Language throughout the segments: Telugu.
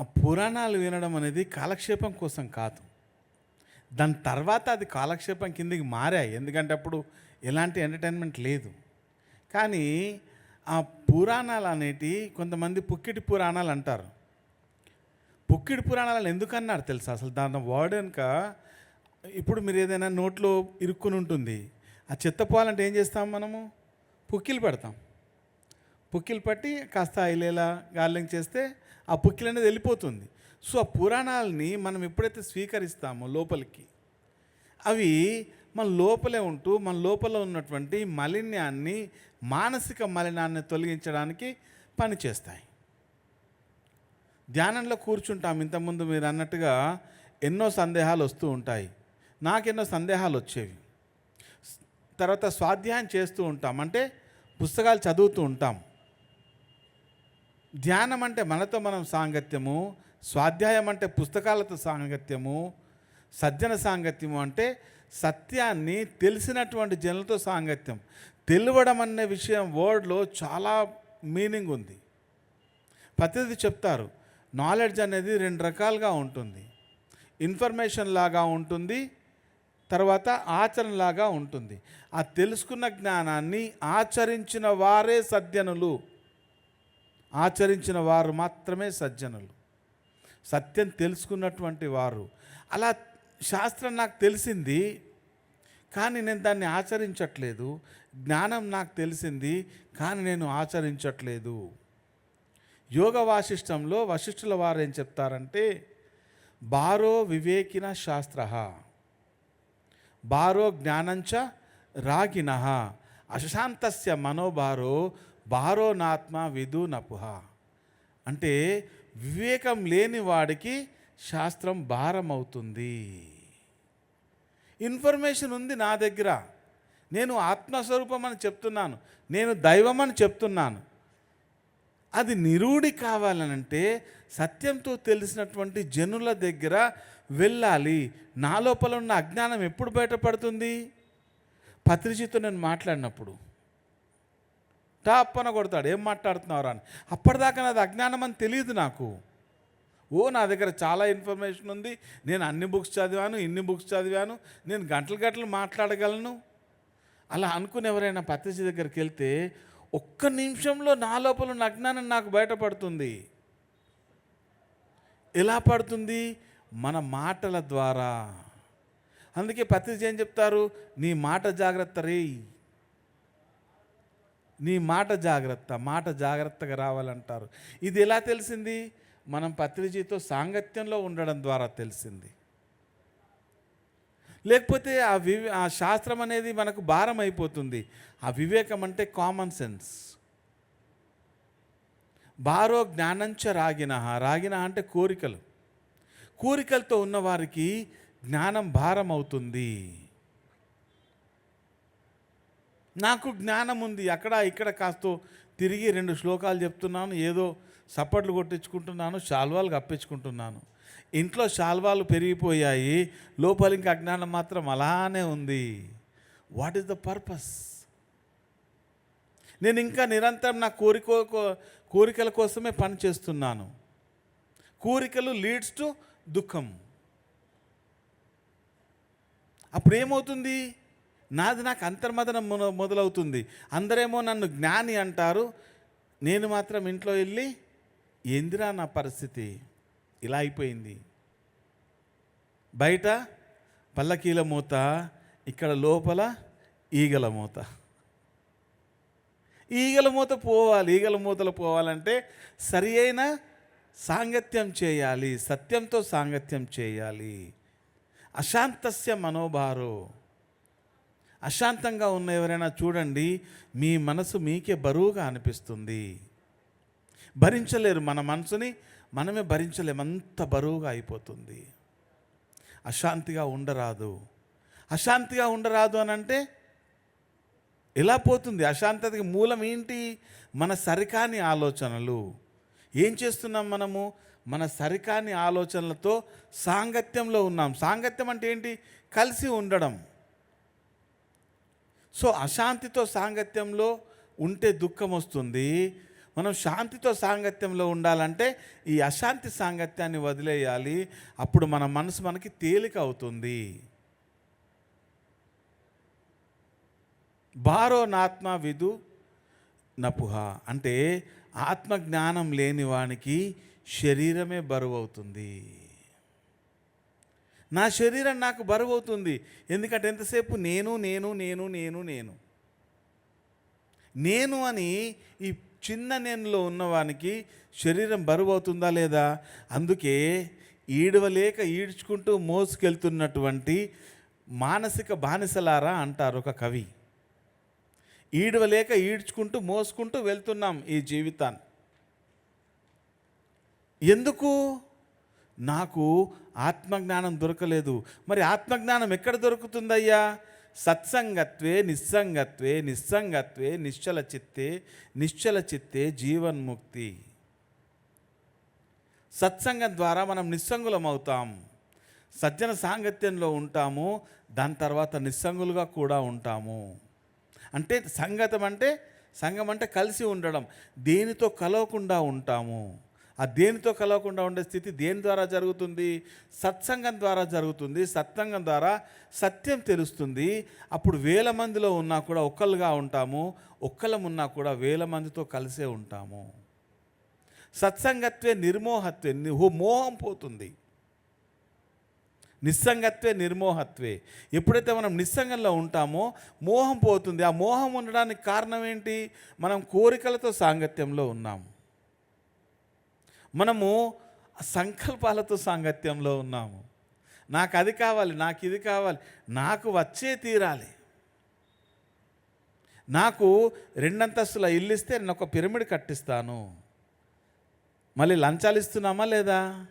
ఆ పురాణాలు వినడం అనేది కాలక్షేపం కోసం కాదు. దాని తర్వాత అది కాలక్షేపం కిందికి మారాయి. ఎందుకంటే అప్పుడు ఎలాంటి ఎంటర్టైన్మెంట్ లేదు. కానీ ఆ పురాణాలు అనేటి కొంతమంది పుక్కిటి పురాణాలు అంటారు. పుక్కిడి పురాణాలు ఎందుకు అన్నారు తెలుసా? అసలు దాని వర్డ్ వెనుక ఇప్పుడు మీరు ఏదైనా నోట్లో ఇరుక్కుని ఉంటుంది. ఆ చెత్త పోవాలంటే ఏం చేస్తాం మనము? పుక్కిలు పెడతాం. పుక్కిలు పట్టి కాస్త ఐలేలా గార్లింగ్ చేస్తే ఆ పుక్కిలు అనేది వెళ్ళిపోతుంది. సో ఆ పురాణాలని మనం ఎప్పుడైతే స్వీకరిస్తామో లోపలికి అవి మన లోపలే ఉంటూ మన లోపల ఉన్నటువంటి మలిన్యాన్ని మానసిక మలినాన్ని తొలగించడానికి పనిచేస్తాయి. ధ్యానంలో కూర్చుంటాం. ఇంతకుముందు మీరు అన్నట్టుగా ఎన్నో సందేహాలు వస్తూ ఉంటాయి. నాకెన్నో సందేహాలు వచ్చేవి. తర్వాత స్వాధ్యాయం చేస్తూ ఉంటాం. అంటే పుస్తకాలు చదువుతూ ఉంటాం. ధ్యానం అంటే మనతో మనం సాంగత్యము స్వాధ్యాయం అంటే పుస్తకాలతో సాంగత్యము సజ్జన సాంగత్యము అంటే సత్యాన్ని తెలిసినటువంటి జనులతో సాంగత్యం. తెలివడం అనే విషయం వర్డ్లో చాలా మీనింగ్ ఉంది. ప్రతిదీ చెప్తారు. నాలెడ్జ్ అనేది రెండు రకాలుగా ఉంటుంది. ఇన్ఫర్మేషన్ లాగా ఉంటుంది తర్వాత ఆచరణలాగా ఉంటుంది. ఆ తెలుసుకున్న జ్ఞానాన్ని ఆచరించిన వారే సజ్జనులు. ఆచరించిన వారు మాత్రమే సజ్జనులు. సత్యం తెలుసుకున్నటువంటి వారు. అలా శాస్త్రం నాకు తెలిసింది కానీ నేను దాన్ని ఆచరించట్లేదు. జ్ఞానం నాకు తెలిసింది కానీ నేను ఆచరించట్లేదు. యోగ వాసిష్టంలో వశిష్ఠుల వారు ఏం చెప్తారంటే బారో వివేకిన శాస్త్ర బారో జ్ఞానంచ రాగిన అశాంతస్య మనోబారో బారో నాత్మ విధు నపుహ అంటే వివేకం లేని వాడికి శాస్త్రం భారం అవుతుంది ఇన్ఫర్మేషన్ ఉంది నా దగ్గర. నేను ఆత్మస్వరూపం అని చెప్తున్నాను. నేను దైవం అని చెప్తున్నాను. అది నిరూఢి కావాలనంటే సత్యంతో తెలిసినటువంటి జనుల దగ్గర వెళ్ళాలి. నా లోపల ఉన్న అజ్ఞానం ఎప్పుడు బయటపడుతుంది? పత్రిజితో నేను మాట్లాడినప్పుడు. టాప్పన కొడతాడు. ఏం మాట్లాడుతున్నారు అని. అప్పటిదాకా నాది అజ్ఞానం అని తెలియదు నాకు. ఓ నా దగ్గర చాలా ఇన్ఫర్మేషన్ ఉంది. నేను అన్ని బుక్స్ చదివాను ఇన్ని బుక్స్ చదివాను. నేను గంటలు గంటలు మాట్లాడగలను. అలా అనుకుని ఎవరైనా పత్రిజీ దగ్గరికి వెళ్తే ఒక్క నిమిషంలో నా లోపల ఉన్న అజ్ఞానం నాకు బయటపడుతుంది. ఎలా పడుతుంది? మన మాటల ద్వారా. అందుకే పత్రిజీ ఏం చెప్తారు? నీ మాట జాగ్రత్త రే నీ మాట జాగ్రత్త మాట జాగ్రత్తగా రావాలంటారు. ఇది ఎలా తెలిసింది? మనం పత్రిజీతో సాంగత్యంలో ఉండడం ద్వారా తెలిసింది. లేకపోతే ఆ వివే ఆ శాస్త్రం అనేది మనకు భారం అయిపోతుంది. ఆ వివేకం అంటే కామన్ సెన్స్ బారో జ్ఞానంచ రాగిన రాగిన అంటే కోరికలు. కోరికలతో ఉన్నవారికి జ్ఞానం భారం అవుతుంది నాకు జ్ఞానం ఉంది. అక్కడ ఇక్కడ కాస్త తిరిగి రెండు శ్లోకాలు చెప్తున్నాను. ఏదో సప్పట్లు కొట్టించుకుంటున్నాను శాల్వాలు కప్పించుకుంటున్నాను. ఇంట్లో శాల్వాలు పెరిగిపోయాయి. లోపల ఇంకా అజ్ఞానం మాత్రం అలానే ఉంది. వాట్ ఈస్ ద పర్పస్ నేను ఇంకా నిరంతరం నా కోరిక కోరికల కోసమే పని చేస్తున్నాను. కోరికలు లీడ్స్ టు దుఃఖం. అప్పుడు ఏమవుతుంది నాది నాకు అంతర్మదనం మొదలవుతుంది. అందరేమో నన్ను జ్ఞాని అంటారు. నేను మాత్రం ఇంట్లో వెళ్ళి ఏందిరా నా పరిస్థితి? ఇలా అయిపోయింది. బయట పల్లకీల మూత ఇక్కడ లోపల ఈగల మూత. ఈగల మూత పోవాలి ఈగల మూతలు పోవాలంటే సరి అయిన సాంగత్యం చేయాలి సత్యంతో సాంగత్యం చేయాలి. అశాంతస్య మనోభారో. అశాంతంగా ఉన్న ఎవరైనా చూడండి మీ మనసు మీకే బరువుగా అనిపిస్తుంది. భరించలేరు మన మనసుని మనమే భరించలేము అంత బరువుగా అయిపోతుంది. అశాంతిగా ఉండరాదు. అశాంతిగా ఉండరాదు అని అంటే ఎలా పోతుంది. అశాంతతకి మూలం ఏంటి? మన సరికాని ఆలోచనలు. ఏం చేస్తున్నాం మనము? మన సరికాని ఆలోచనలతో సాంగత్యంలో ఉన్నాం. సాంగత్యం అంటే ఏంటి? కలిసి ఉండడం. సో అశాంతితో సాంగత్యంలో ఉంటే దుఃఖం వస్తుంది. మనం శాంతితో సాంగత్యంలో ఉండాలంటే ఈ అశాంతి సాంగత్యాన్ని వదిలేయాలి. అప్పుడు మన మనసు మనకి తేలిక అవుతుంది. బారో నాత్మ విదు నపుహ. అంటే ఆత్మజ్ఞానం లేని వానికి శరీరమే బరువు అవుతుంది నా శరీరం నాకు బరువు అవుతుంది ఎందుకంటే ఎంతసేపు? నేను నేను నేను నేను నేను. నేను అని ఈ చిన్న నేనులో ఉన్నవానికి శరీరం బరువు అవుతుందా లేదా? అందుకే ఈడవలేక ఈడ్చుకుంటూ మోసుకెళ్తున్నటువంటి మానసిక బానిసలారా అంటారు ఒక కవి. ఈడవలేక ఈడ్చుకుంటూ మోసుకుంటూ వెళ్తున్నాం ఈ జీవితాన్ని. ఎందుకు? నాకు ఆత్మజ్ఞానం దొరకలేదు. మరి ఆత్మజ్ఞానం ఎక్కడ దొరుకుతుందయ్యా? సత్సంగత్వే నిస్సంగత్వే నిస్సంగత్వే నిశ్చల చిత్తే నిశ్చల చిత్తే జీవన్ముక్తి. సత్సంగం ద్వారా మనం నిస్సంగులం అవుతాం సజ్జన సాంగత్యంలో ఉంటాము దాని తర్వాత నిస్సంగులుగా కూడా ఉంటాము. అంటే సంగతం అంటే సంఘం అంటే కలిసి ఉండడం దేనితో కలవకుండా ఉంటాము. ఆ దేనితో కలవకుండా ఉండే స్థితి దేని ద్వారా జరుగుతుంది? సత్సంగం ద్వారా జరుగుతుంది. సత్సంగం ద్వారా సత్యం తెలుస్తుంది. అప్పుడు వేల మందిలో ఉన్నా కూడా ఒక్కళ్ళుగా ఉంటాము. ఒక్కలం ఉన్నా కూడా వేల మందితో కలిసే ఉంటాము. సత్సంగత్వే నిర్మోహత్వే. మోహం పోతుంది. నిస్సంగత్వే నిర్మోహత్వే. ఎప్పుడైతే మనం నిస్సంగంలో ఉంటామో మోహం పోతుంది. ఆ మోహం ఉండడానికి కారణం ఏంటి? మనం కోరికలతో సాంగత్యంలో ఉన్నాము. మనము సంకల్పాలతో సాంగత్యంలో ఉన్నాము. నాకు అది కావాలి నాకు ఇది కావాలి నాకు వచ్చే తీరాలి. నాకు రెండంతస్తుల ఇల్లు ఇస్తే నేను ఒక పిరమిడ్ కట్టిస్తాను. మళ్ళీ లంచాలు ఇస్తున్నామా లేదా?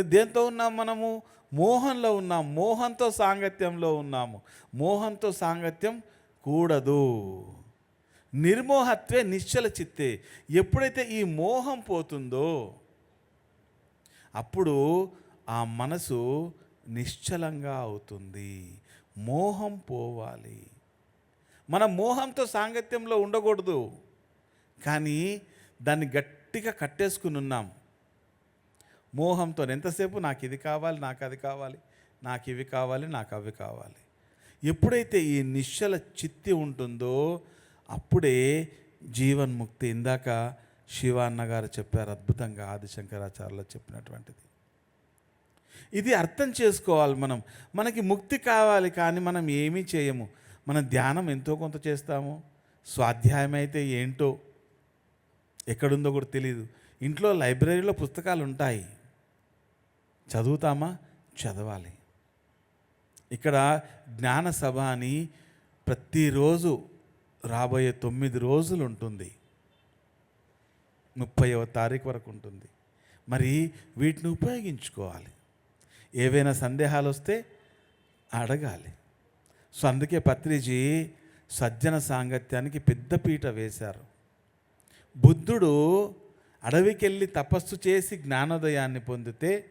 దేంతో ఉన్నాం మనము? మోహంలో ఉన్నాం మోహంతో సాంగత్యంలో ఉన్నాము. మోహంతో సాంగత్యం కూడదు. నిర్మోహత్వే నిశ్చల చిత్తే. ఎప్పుడైతే ఈ మోహం పోతుందో అప్పుడు ఆ మనసు నిశ్చలంగా అవుతుంది. మోహం పోవాలి. మన మోహంతో సాంగత్యంలో ఉండకూడదు. కానీ దాన్ని గట్టిగా కట్టేసుకుని ఉన్నాం. మోహంతో ఎంతసేపు నాకు ఇది కావాలి నాకు అది కావాలి నాకు ఇవి కావాలి నాకు అవి కావాలి. ఎప్పుడైతే ఈ నిశ్చల చిత్తి ఉంటుందో అప్పుడే జీవన్ముక్తి ఇందాక శివ గారు చెప్పారు అద్భుతంగా ఆది శంకరాచార్యులు చెప్పినటువంటిది. ఇది అర్థం చేసుకోవాలి మనం. మనకి ముక్తి కావాలి కానీ మనం ఏమీ చేయము. మన ధ్యానం ఎంతో కొంత చేస్తాము. స్వాధ్యాయం అయితే ఏంటో ఎక్కడుందో కూడా తెలియదు ఇంట్లో లైబ్రరీలో పుస్తకాలు ఉంటాయి. చదువుతామా? చదవాలి. ఇక్కడ జ్ఞాన సభ అని ప్రతిరోజు రాబోయే తొమ్మిది రోజులు ఉంటుంది ముప్పైవ తారీఖు వరకు ఉంటుంది. మరి వీటిని ఉపయోగించుకోవాలి. ఏవైనా సందేహాలు వస్తే అడగాలి. సో అందుకే పత్రిజీ సజ్జన సాంగత్యానికి పెద్దపీట వేశారు. బుద్ధుడు అడవికెళ్ళి తపస్సు చేసి జ్ఞానోదయాన్ని పొందితే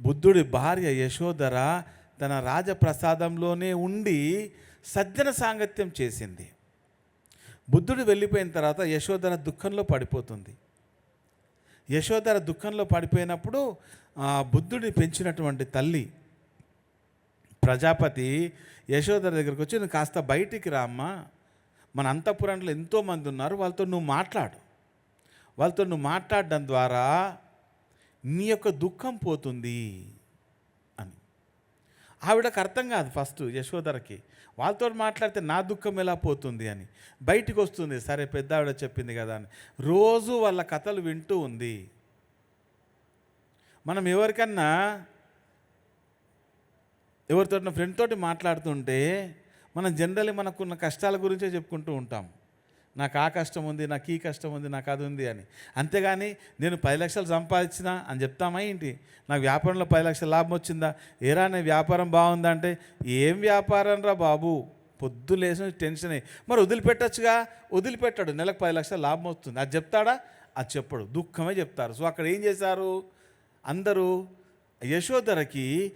బుద్ధుడి భార్య యశోధర తన రాజప్రసాదంలోనే ఉండి సజ్జన సాంగత్యం చేసింది. బుద్ధుడు వెళ్ళిపోయిన తర్వాత యశోధర దుఃఖంలో పడిపోతుంది. యశోధర దుఃఖంలో పడిపోయినప్పుడు ఆ బుద్ధుడిని పెంచినటువంటి తల్లి ప్రజాపతి యశోధర దగ్గరికి వచ్చి నువ్వు కాస్త బయటికి రామ్మా మన అంతఃపురంలో ఎంతోమంది ఉన్నారు వాళ్ళతో నువ్వు మాట్లాడు. వాళ్ళతో నువ్వు మాట్లాడడం ద్వారా నీ యొక్క దుఃఖం పోతుంది అని. ఆవిడకు అర్థం కాదు ఫస్ట్ యశోధరకి వాళ్ళతో మాట్లాడితే నా దుఃఖం ఎలా పోతుంది అని. బయటికి వస్తుంది సరే పెద్ద ఆవిడ చెప్పింది కదా అని. రోజు వాళ్ళ కథలు వింటూ ఉంది. మనం ఎవరికన్నా ఎవరితో ఫ్రెండ్ తోటి మాట్లాడుతుంటే మనం జనరల్లీ మనకున్న కష్టాల గురించే చెప్పుకుంటూ ఉంటాం. నాకు ఆ కష్టం ఉంది నాకు ఈ కష్టం ఉంది నాకు అది ఉంది అని. అంతేగాని నేను పది లక్షలు సంపాదించిన అని చెప్తామా ఏంటి? నాకు వ్యాపారంలో పది లక్షల లాభం వచ్చిందా? ఏరా నీ వ్యాపారం బాగుందా అంటే ఏం వ్యాపారం రా బాబు? పొద్దు లేచిన టెన్షన్ అయ్యి మరి వదిలిపెట్టచ్చుగా? వదిలిపెట్టాడు. నెలకు పది లక్షల లాభం వస్తుంది. అది చెప్తాడా? అది చెప్పడు. దుఃఖమే చెప్తారు. సో అక్కడ ఏం చేశారు? అందరూ యశోధరకి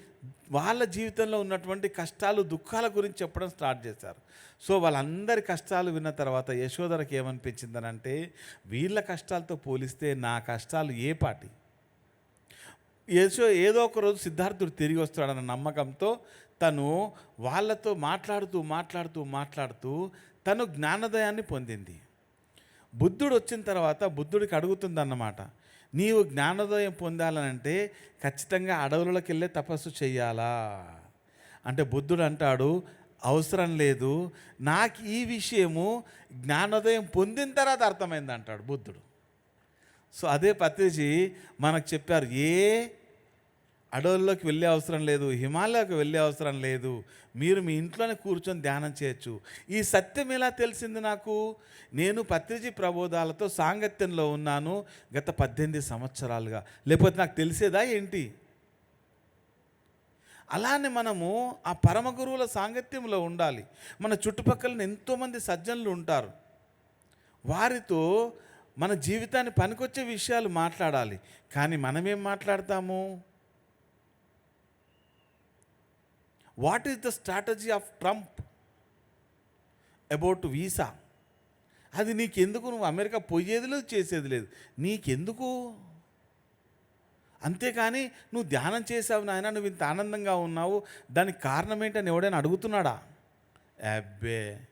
వాళ్ళ జీవితంలో ఉన్నటువంటి కష్టాలు దుఃఖాల గురించి చెప్పడం స్టార్ట్ చేశారు. సో వాళ్ళందరి కష్టాలు విన్న తర్వాత యశోదరకి ఏమనిపించిందనంటే వీళ్ళ కష్టాలతో పోలిస్తే నా కష్టాలు ఏ పాటి? యశో ఏదో ఒక రోజు సిద్ధార్థుడు తిరిగి వస్తాడన్న నమ్మకంతో తను వాళ్ళతో మాట్లాడుతూ మాట్లాడుతూ మాట్లాడుతూ తను జ్ఞానోదయాన్ని పొందింది. బుద్ధుడు వచ్చిన తర్వాత బుద్ధుడికి అడుగుతుందన్నమాట నీవు జ్ఞానోదయం పొందాలనంటే ఖచ్చితంగా అడవులకి వెళ్ళే తపస్సు చేయాలా అంటే బుద్ధుడు అంటాడు అవసరం లేదు. నాకు ఈ విషయము జ్ఞానోదయం పొందిన తర్వాత అర్థమైంది అంటాడు బుద్ధుడు. సో అదే పత్రిజీ మనకు చెప్పారు ఏ అడవుల్లోకి వెళ్ళే అవసరం లేదు హిమాలయాలకు వెళ్ళే అవసరం లేదు. మీరు మీ ఇంట్లోనే కూర్చొని ధ్యానం చేయొచ్చు. ఈ సత్యం ఎలా తెలిసింది నాకు? నేను పత్రిజీ ప్రబోధాలతో సాంగత్యంలో ఉన్నాను గత పద్దెనిమిది సంవత్సరాలుగా. లేకపోతే నాకు తెలిసేదా ఏంటి? అలానే మనము ఆ పరమ గురువుల సాంగత్యంలో ఉండాలి. మన చుట్టుపక్కల ఎంతోమంది సజ్జనులు ఉంటారు. వారితో మన జీవితాన్ని పనికొచ్చే విషయాలు మాట్లాడాలి. కానీ మనమేం మాట్లాడతాము? What is the strategy of Trump about visa అది నీకెందుకు? నువ్వు అమెరికా పోయేది లేదు చేసేది లేదు. నీకెందుకు? అంతేకాని నువ్వు ధ్యానం చేసావు నాయన నువ్వు ఇంత ఆనందంగా ఉన్నావు. దానికి కారణం ఏంటని ఎవడైనా అడుగుతున్నాడా? అబ్బే.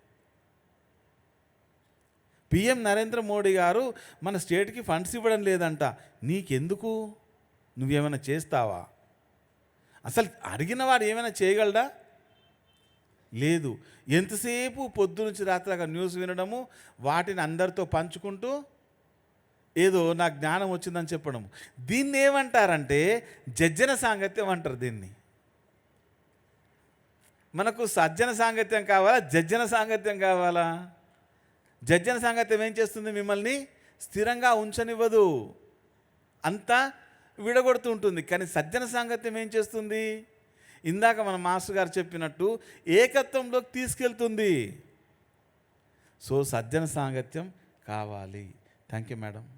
పిఎం నరేంద్ర మోడీ గారు మన స్టేట్కి ఫండ్స్ ఇవ్వడం లేదంట. నీకెందుకు? నువ్వేమైనా చేస్తావా? అసలు అడిగిన వాడు ఏమైనా చేయగలడా? లేదు. ఎంతసేపు పొద్దు నుంచి రాత్రి దాకా న్యూస్ వినడము వాటిని అందరితో పంచుకుంటూ ఏదో నాకు జ్ఞానం వచ్చిందని చెప్పడం దీన్ని ఏమంటారంటే జజ్జన సాంగత్యం అంటారు దీన్ని. మనకు సజ్జన సాంగత్యం కావాలా? జజ్జన సాంగత్యం కావాలా? జజ్జన సాంగత్యం ఏం చేస్తుంది మిమ్మల్ని? స్థిరంగా ఉంచనివ్వదు. అంతా విడగొడుతూ ఉంటుంది. కానీ సజ్జన సాంగత్యం ఏం చేస్తుంది? ఇందాక మన మాస్టర్ గారు చెప్పినట్టు ఏకత్వంలోకి తీసుకెళ్తుంది. సో సజ్జన సాంగత్యం కావాలి. Thank you madam